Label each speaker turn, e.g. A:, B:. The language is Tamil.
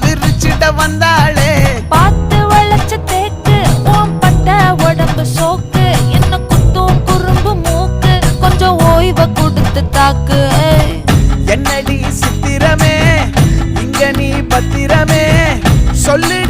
A: விரிச்சிட வந்தாளே.
B: பார்த்து வளைச்ச தேக்கு உன் பட்ட உடம்பு சோக்கு என்ன குத்தும் குறும்பு மூக்கு கொஞ்சம் ஓய்வை கொடுத்து தாக்கு.
A: என்னடி சித்திரமே? இங்க நீ பத்திரமே? சொல்லுடி